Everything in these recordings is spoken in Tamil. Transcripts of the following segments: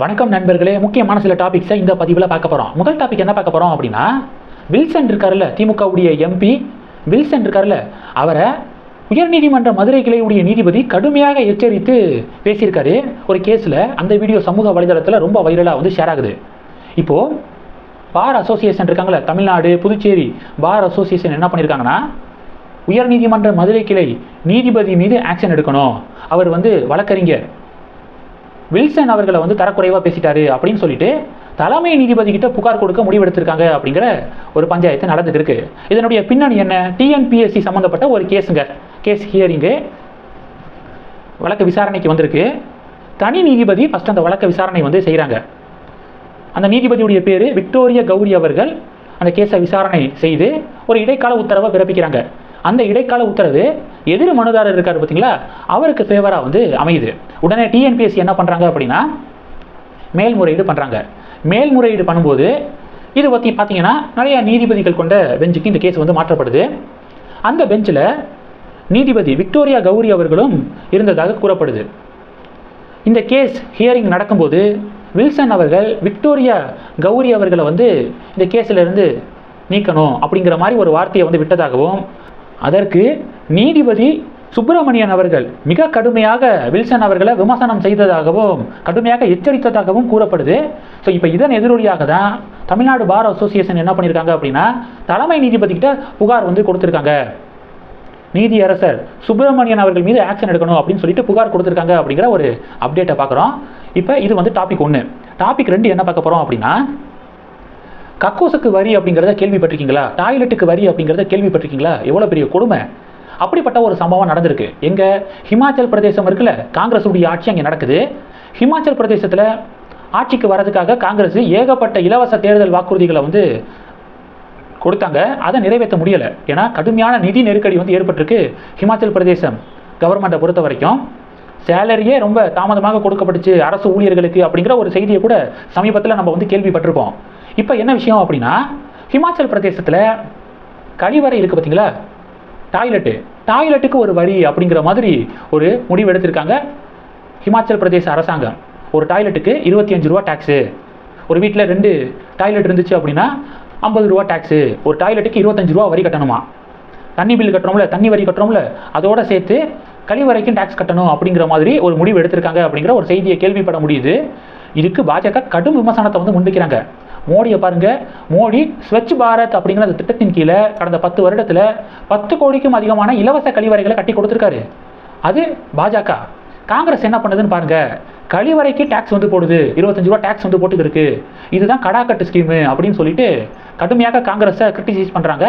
வணக்கம் நண்பர்களே. முக்கியமான சில டாபிக்ஸை இந்த பதிவில் பார்க்க போகிறோம் முதல் டாபிக் என்ன பார்க்க போகிறோம் அப்படின்னா வில்சன் இருக்கார்ல திமுகவுடைய எம்பி வில்சன் இருக்கார்ல அவரை உயர்நீதிமன்ற மதுரை கிளையுடைய நீதிபதி கடுமையாக எச்சரித்து பேசியிருக்காரு. ஒரு கேஸில் அந்த வீடியோ சமூக வலைதளத்தில் ரொம்ப வைரலாக வந்து ஷேர் ஆகுது. இப்போது பார் அசோசியேஷன் இருக்காங்களே தமிழ்நாடு புதுச்சேரி பார் அசோசியேஷன் என்ன பண்ணியிருக்காங்கன்னா உயர்நீதிமன்ற மதுரை கிளை நீதிபதி மீது ஆக்ஷன் எடுக்கணும். அவர் வந்து வழக்கறிஞர். வில்சன் அவர்களை வந்து தரக்குறைவாக பேசிட்டாரு அப்படின்னு சொல்லிட்டு தலைமை நீதிபதி கிட்ட புகார் கொடுக்க முடிவெடுத்திருக்காங்க அப்படிங்கிற ஒரு பஞ்சாயத்து நடந்துட்டு இருக்கு இதனுடைய பின்னணி என்ன? டிஎன்பிஎஸ்சி சம்மந்தப்பட்ட ஒரு கேஸுங்க. கேஸ் ஹியரிங்கு வழக்கு விசாரணைக்கு வந்திருக்கு. தனி நீதிபதி ஃபஸ்ட் அந்த வழக்கு விசாரணை வந்து செய்கிறாங்க அந்த நீதிபதியுடைய பேர் விக்டோரியா கௌரி அவர்கள் அந்த கேஸை விசாரணை செய்து ஒரு இடைக்கால உத்தரவை பிறப்பிக்கிறாங்க. அந்த இடைக்கால உத்தரவு எதிர் மனுதாரர் இருக்கார் பார்த்தீங்களா? அவருக்கு ஃபேவராக வந்து அமையுது. உடனே டிஎன்பிஎஸ்சி என்ன பண்ணுறாங்க அப்படின்னா மேல்முறையீடு பண்ணுறாங்க மேல்முறையீடு பண்ணும்போது இது பற்றி பார்த்தீங்கன்னா நிறையா நீதிபதிகள் கொண்ட பெஞ்சுக்கு இந்த கேஸ் வந்து மாற்றப்படுது. அந்த பெஞ்சில் நீதிபதி விக்டோரியா கௌரி அவர்களும் இருந்ததாக கூறப்படுது. இந்த கேஸ் ஹியரிங் நடக்கும்போது வில்சன் அவர்கள் விக்டோரியா கௌரி அவர்களை வந்து இந்த கேஸிலிருந்து நீக்கணும் அப்படிங்கிற மாதிரி ஒரு வார்த்தையை வந்து விட்டதாகவும் அதற்கு நீதிபதி சுப்பிரமணியன் அவர்கள் மிக கடுமையாக வில்சன் அவர்களை விமர்சனம் செய்ததாகவும் கடுமையாக எச்சரித்ததாகவும் கூறப்படுது. ஸோ இப்போ இதன் எதிரொலியாக தான் தமிழ்நாடு பார் அசோசியேஷன் என்ன பண்ணியிருக்காங்க அப்படின்னா தலைமை நீதிபதிக்கிட்ட புகார் வந்து கொடுத்துருக்காங்க. நீதியரசர் சுப்பிரமணியன் அவர்கள் மீது ஆக்ஷன் எடுக்கணும் அப்படின்னு சொல்லிட்டு புகார் கொடுத்துருக்காங்க அப்படிங்கிற ஒரு அப்டேட்டை பார்க்குறோம். இப்போ இது வந்து டாபிக் ஒன்று டாபிக் ரெண்டு என்ன பார்க்க போகிறோம் அப்படின்னா கக்கூசுக்கு வரி அப்படிங்கிறத கேள்விப்பட்டிருக்கீங்களா? டாய்லெட்டுக்கு வரி அப்படிங்கிறத கேள்விப்பட்டிருக்கீங்களா? எவ்வளோ பெரிய கொடுமை. அப்படிப்பட்ட ஒரு சம்பவம் நடந்திருக்கு. எங்கே ஹிமாச்சல் பிரதேசம் இருக்குல்ல காங்கிரஸுடைய ஆட்சி அங்கே நடக்குது. ஹிமாச்சல் பிரதேசத்தில் ஆட்சிக்கு வரதுக்காக காங்கிரஸ் ஏகப்பட்ட இலவச தேர்தல் வாக்குறுதிகளை வந்து கொடுத்தாங்க. அதை நிறைவேற்ற முடியலை. ஏன்னா கடுமையான நிதி நெருக்கடி வந்து ஏற்பட்டிருக்கு ஹிமாச்சல் பிரதேசம் கவர்மெண்ட்டை பொறுத்த வரைக்கும் சேலரியே ரொம்ப தாமதமாக கொடுக்கப்பட்டுச்சு அரசு ஊழியர்களுக்கு அப்படிங்கிற ஒரு செய்தியை கூட சமீபத்தில் நம்ம வந்து கேள்விப்பட்டிருப்போம். இப்போ என்ன விஷயம் அப்படின்னா ஹிமாச்சல் பிரதேசத்தில் கழிவறை இருக்குது பார்த்தீங்களா டாய்லெட்டு. டாய்லெட்டுக்கு ஒரு வரி அப்படிங்கிற மாதிரி ஒரு முடிவு எடுத்திருக்காங்க ஹிமாச்சல் பிரதேச அரசாங்கம். ஒரு டாய்லெட்டுக்கு இருபத்தி அஞ்சு ரூபா டேக்ஸு ஒரு வீட்டில் ரெண்டு டாய்லெட் இருந்துச்சு அப்படின்னா ஐம்பது ரூபா டேக்ஸு ஒரு டாய்லெட்டுக்கு இருபத்தஞ்சு ரூபா வரி கட்டணுமா? தண்ணி பில் கட்டுறோம்ல தண்ணி வரி கட்டுறோம்ல அதோட சேர்த்து கழிவறைக்கும் டேக்ஸ் கட்டணும் அப்படிங்கிற மாதிரி ஒரு முடிவு எடுத்திருக்காங்க அப்படிங்கிற ஒரு செய்தியை கேள்விப்பட முடியுது. இதுக்கு பாஜக கடும் விமர்சனத்தை வந்து முன்வைக்கிறாங்க. மோடியை பாருங்க. மோடி ஸ்வச் பாரத் அப்படிங்கிற அந்த திட்டத்தின் கீழே கடந்த பத்து வருடத்தில் பத்து கோடிக்கும் அதிகமான இலவச கழிவறைகளை கட்டி கொடுத்துருக்காரு. அது பாஜக. காங்கிரஸ் என்ன பண்ணுதுன்னு பாருங்க. கழிவறைக்கு டேக்ஸ் வந்து போடுது. இருபத்தஞ்சு ரூபா டேக்ஸ் வந்து போட்டுக்கு இருக்கு. இதுதான் கடாக்கட்டு ஸ்கீமு அப்படின்னு சொல்லிட்டு கடுமையாக காங்கிரஸை கிரிட்டிசைஸ் பண்ணுறாங்க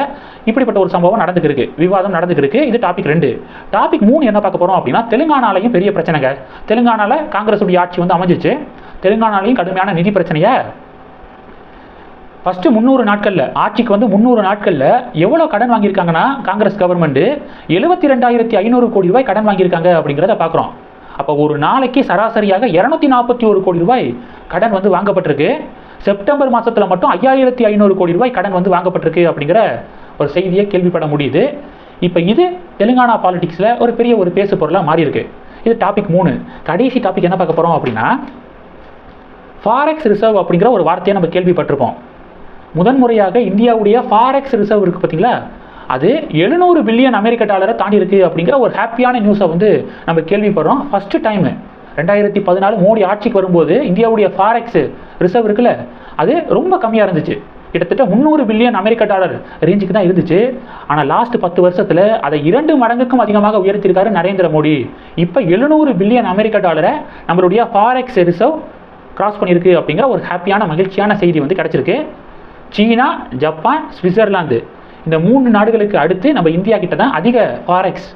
இப்படிப்பட்ட ஒரு சம்பவம் நடந்துக்கிருக்கு விவாதம் நடந்துக்கிருக்கு இது டாபிக் ரெண்டு. டாபிக் மூணு என்ன பார்க்க போகிறோம் அப்படின்னா தெலுங்கானாலையும் பெரிய பிரச்சனைங்க. தெலுங்கானால காங்கிரஸுடைய ஆட்சி வந்து அமைஞ்சிச்சு. தெலுங்கானாலையும் கடுமையான நிதி பிரச்சனையை ஃபஸ்ட்டு முந்நூறு நாட்களில் ஆட்சிக்கு வந்து முந்நூறு நாட்களில் எவ்வளோ கடன் வாங்கியிருக்காங்கன்னா காங்கிரஸ் கவர்மெண்ட்டு எழுபத்தி ரெண்டாயிரத்தி ஐநூறு கோடி ரூபாய் கடன் வாங்கியிருக்காங்க அப்படிங்கிறத பார்க்குறோம் அப்போ ஒரு நாளைக்கு சராசரியாக இரநூத்தி நாற்பத்தி ஒரு கோடி ரூபாய் கடன் வந்து வாங்கப்பட்டிருக்கு. செப்டம்பர் மாதத்தில் மட்டும் ஐயாயிரத்தி ஐநூறு கோடி ரூபாய் கடன் வந்து வாங்கப்பட்டிருக்கு அப்படிங்கிற ஒரு செய்தியை கேள்விப்பட முடியுது. இப்போ இது தெலுங்கானா பாலிடிக்ஸில் ஒரு பெரிய ஒரு பேசு பொருளாக மாறி இருக்கு இது டாபிக் மூணு. கடைசி டாபிக் என்ன பார்க்க போகிறோம் அப்படின்னா ஃபாரெக்ஸ் ரிசர்வ் அப்படிங்கிற ஒரு வார்த்தையை நம்ம கேள்விப்பட்டிருப்போம். முதன்முறையாக இந்தியாவுடைய ஃபாரெக்ஸ் ரிசர்வ் இருக்குது பார்த்தீங்களா? அது எழுநூறு பில்லியன் அமெரிக்க டாலரை தாண்டி இருக்குது அப்படிங்கிற ஒரு ஹாப்பியான நியூஸை வந்து நம்ம கேள்விப்படுறோம். ஃபஸ்ட்டு டைமு ரெண்டாயிரத்தி பதினாலு மோடி ஆட்சிக்கு வரும்போது இந்தியாவுடைய ஃபாரெக்ஸ் ரிசர்வ் இருக்குல்ல அது ரொம்ப கம்மியாக இருந்துச்சு. கிட்டத்தட்ட முந்நூறு பில்லியன் அமெரிக்க டாலர் ரேஞ்சுக்கு தான் இருந்துச்சு. ஆனால் லாஸ்ட் பத்து வருஷத்தில் அதை இரண்டு மடங்குக்கும் அதிகமாக உயர்த்தியிருக்காரு நரேந்திர மோடி. இப்போ எழுநூறு பில்லியன் அமெரிக்க டாலரை நம்மளுடைய ஃபாரெக்ஸ் ரிசர்வ் கிராஸ் பண்ணியிருக்கு அப்படிங்கிற ஒரு ஹாப்பியான மகிழ்ச்சியான செய்தி வந்து கிடச்சிருக்கு. China Japan Switzerland. இந்த மூணு நாடுகளுக்கு அடுத்து நம்ம இந்தியா கிட்ட தான் அதிக ஃபாரெக்ஸ்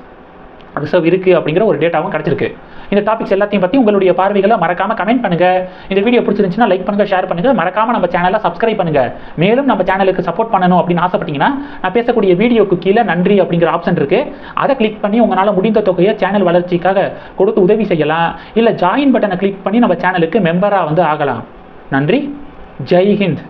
ரிசர்வ் இருக்குது அப்படிங்கிற ஒரு டேட்டாவும் கிடச்சிருக்கு. இந்த டாபிக்ஸ் எல்லாத்தையும் பற்றி உங்களுடைய பார்வைகளை மறக்காமல் கமெண்ட் பண்ணுங்கள் இந்த வீடியோ பிடிச்சிருந்துச்சுன்னா லைக் பண்ணுங்கள் ஷேர் பண்ணுங்கள் மறக்காமல் நம்ம சேனலை சப்ஸ்கிரைப் பண்ணுங்கள் மேலும் நம்ம சேனலுக்கு சப்போர்ட் பண்ணணும் அப்படின்னு ஆசைப்பட்டீங்கன்னா நான் பேசக்கூடிய வீடியோக்கு கீழே நன்றி அப்படிங்கிற ஆப்ஷன் இருக்குது அதை கிளிக் பண்ணி உங்களால் முடிந்த தொகையை சேனல் வளர்ச்சிக்காக கொடுத்து உதவி செய்யலாம். இல்லை ஜாயின் பட்டனை கிளிக் பண்ணி நம்ம சேனலுக்கு மெம்பராக வந்து ஆகலாம். நன்றி. ஜெய் ஹிந்த்.